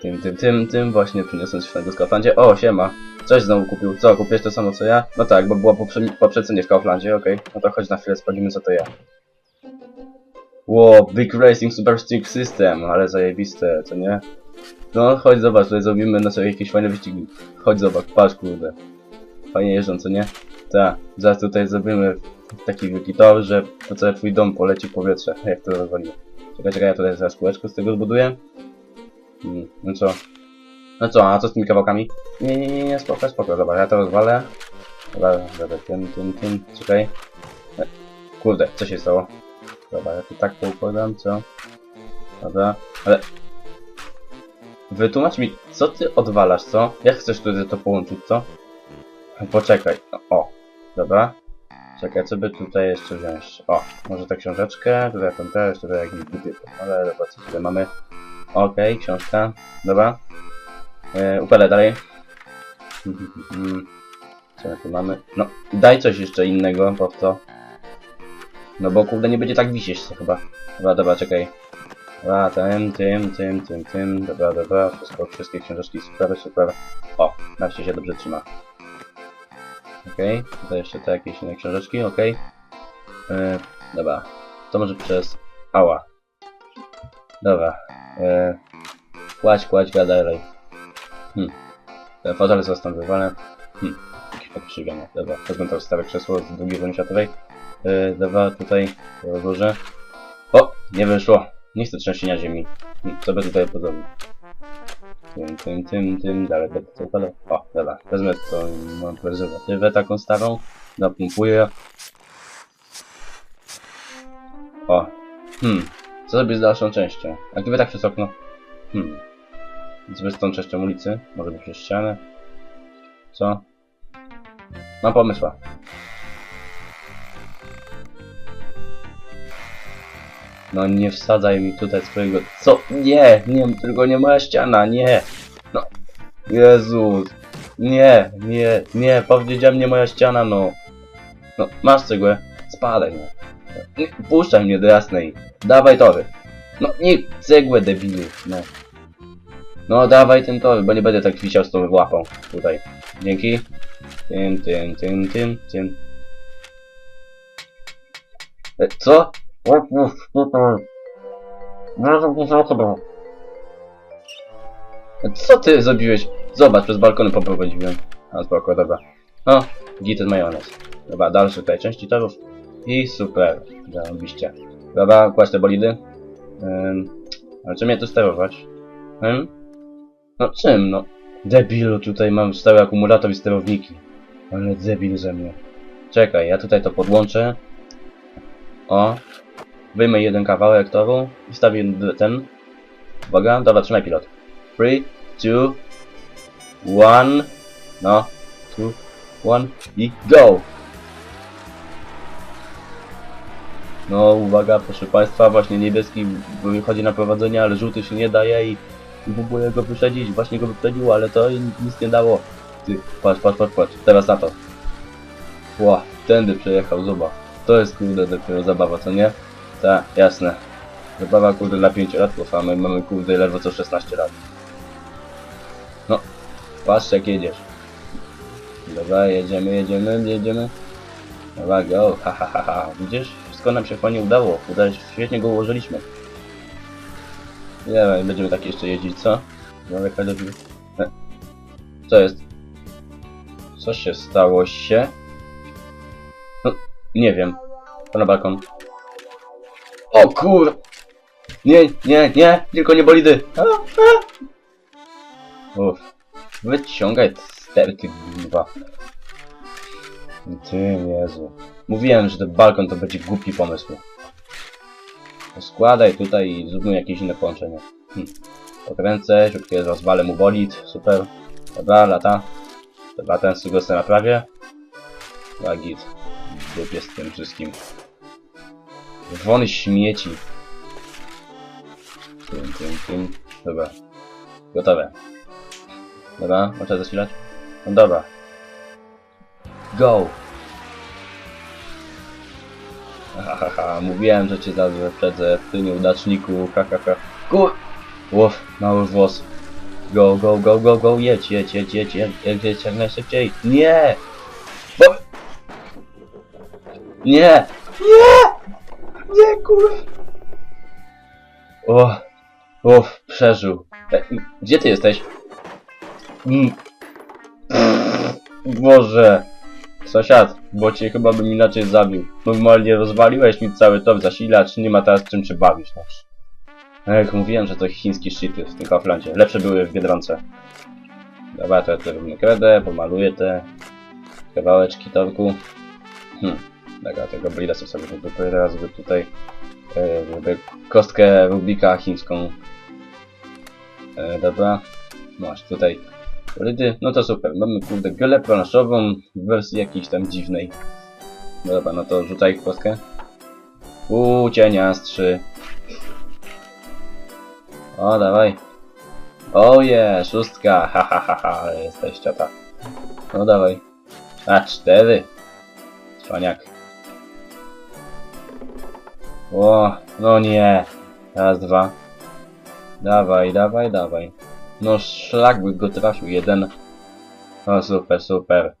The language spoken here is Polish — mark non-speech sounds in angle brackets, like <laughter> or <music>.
Tym, tym, tym, tym właśnie przyniosłem fajnego w Kauflandzie. O, siema. Coś znowu kupił. Co, kupiłeś to samo co ja? No tak, bo była poprze po przecenie w Kauflandzie, okej. No to chodź na chwilę, sprawdzimy co to ja. Wow, Big Racing Super Stick System, ale zajebiste, co nie? No, chodź zobacz, tutaj zrobimy na sobie jakieś fajne wyścigi. Chodź zobacz, patrz kurde. Fajnie jeżdżą, co nie? Tak, zaraz tutaj zrobimy taki tor, że po cały twój dom poleci w powietrze, jak to rozwalimy. Czekaj, czekaj, ja tutaj zaraz kółeczko z tego zbuduję. Mm, no co? No co, a co z tymi kawałkami? Nie, nie, nie, nie, spoko, spoko, dobra, ja to rozwalę. Dobra, dobra, tym, tym, tym, czekaj. Kurde, co się stało? Dobra, ja to tak poukładam, co? Dobra, ale... Wytłumacz mi, co ty odwalasz, co? Jak chcesz tutaj to połączyć, co? Poczekaj, o, dobra. Czekaj, co by tutaj jeszcze wziąć? O, może tę książeczkę, tutaj tam też, tutaj jakiś głupie, ale dobra, co tutaj mamy? Okej, książka, dobra. E, układaj dalej. <laughs> Co my tu mamy? No, daj coś jeszcze innego, po co? No bo kurde nie będzie tak wisieć co chyba. Dobra, dobra, czekaj. Dobra, tym, tym, tym, tym, tym, dobra, dobra, wszystko, wszystkie książeczki super, super. O, nareszcie się dobrze trzyma. Okej, tutaj jeszcze te jakieś inne książeczki, okej. E, dobra, to może przez... Ała. Dobra, e, kładź, kładź, gadaj. Hmm. Ten fotel został wywalony. Hmm. Jakieś pokrzywienie. Dobra, wezmę to stare krzesło z II wojny światowej. Yy, dobra, tutaj rozłożę. O! Nie wyszło. Nie chcę trzęsienia ziemi. Hmm, Co by tutaj podobnie? Tym, tym, tym, tym, dalej będę to układał. O, dobra. Wezmę to, mam prezerwatywę taką starą. Napompuję. O. Hmm. Co zrobię z dalszą częścią? A gdyby tak przez okno? Hmm. Z tą częścią ulicy, może być przez ścianę. Co? Mam pomysła. No nie wsadzaj mi tutaj swojego... Co? Nie! Nie, tylko nie moja ściana, nie! No... Jezus! Nie, nie, nie, powiedziałem nie moja ściana, no. No, masz cegłę, spadaj, no. Nie, puszczaj mnie do jasnej. Dawaj tory. No, nie, cegłę debilu, no. No dawaj ten tor, bo nie będę tak wisiał z tą łapą tutaj. Dzięki. Tym, tym, tym, tym, tym. E, co? E, Co ty zrobiłeś? Zobacz, przez balkony poprowadziłem. A spoko, dobra. No, git majonez. Dobra, dalsze tutaj części torów. I super. Zarobiście. Dobra, kładź te bolidy. Ym, ale czym mnie tu sterować? Ym? No czym, no? Debilu, tutaj mam stały akumulator i sterowniki. Ale debil ze mnie. Czekaj, ja tutaj to podłączę. O. Wyjmę jeden kawałek toru i stawię d- ten. Uwaga, dobra, trzymaj pilot. 3, 2, 1. No. 2, 1 i go! No, uwaga, proszę Państwa, właśnie niebieski wychodzi na prowadzenie, ale żółty się nie daje i i próbuję go wyprzedzić, właśnie go wyprzedził, ale to nic nie dało. Ty, patrz, patrz, patrz, patrz, teraz na to. Ła, tędy przejechał, zobacz. To jest kurde dopiero zabawa, co nie? Tak, jasne. Zabawa kurde dla 5 lat, a my mamy kurde ledwo co 16 lat. No, patrz jak jedziesz. Dobra, jedziemy, jedziemy, jedziemy. Dobra, go, ha, ha, ha, ha. Widzisz? Wszystko nam się fajnie udało. Się, świetnie go ułożyliśmy. Nie wiem, będziemy tak jeszcze jeździć, co? Do... E, Co jest? Co się stało się? Nie wiem. To na balkon. O kur... Nie, nie, nie, tylko nie bolidy. A, a. Uff. Wyciągaj te sterty, kurwa. Ty, Jezu. Mówiłem, że ten balkon to będzie głupi pomysł. Składaj tutaj i zróbmy jakieś inne połączenie. Hm. Pokręcę, szybkie rozwalę mu bolid, super. Dobra, lata. Dobra, ten sobie go naprawię. Dobra, git. Dupie z tym wszystkim. Wony śmieci. Tym, tym, tym. Dobra. Gotowe. Dobra, można zasilać? No dobra. Go! Hahaha, mówiłem, że cię zawsze wyprzedzę, ty nieudaczniku, hahaha. Kur... Łof, mały włos. Go, go, go, go, go, jedź, jedź, jedź, jedź, jedź, jedź, jedź jak najszybciej. Nie! Bo... Nie! Nie! Nie, kurwa! O, uff, przeżył. E, gdzie ty jesteś? Mm. Boże. Sąsiad, bo cię chyba bym inaczej zabił. Normalnie rozwaliłeś mi cały top zasilacz, nie ma teraz czym się bawić. No. Jak mówiłem, że to chiński shit jest w tym Kauflandzie. Lepsze były w Biedronce. Dobra, to ja robimy kredę, pomaluję te kawałeczki torku. Hmm. Dobra, tego blida sobie wykupuję teraz, żeby tutaj e, żeby kostkę Rubika chińską. E, dobra. Masz tutaj Rydy, no to super. Mamy kurde gelę planszową w wersji jakiejś tam dziwnej. No dobra, no to rzucaj kostkę. Uuu, cienia z trzy. O, dawaj. Oje, szóstka, <laughs> ha ha ha ha, jesteś ciota. No dawaj. A, cztery. Cwaniak. O, no nie. Raz, dwa. Dawaj, dawaj, dawaj. No szlak by go trafił, jeden. O super, super.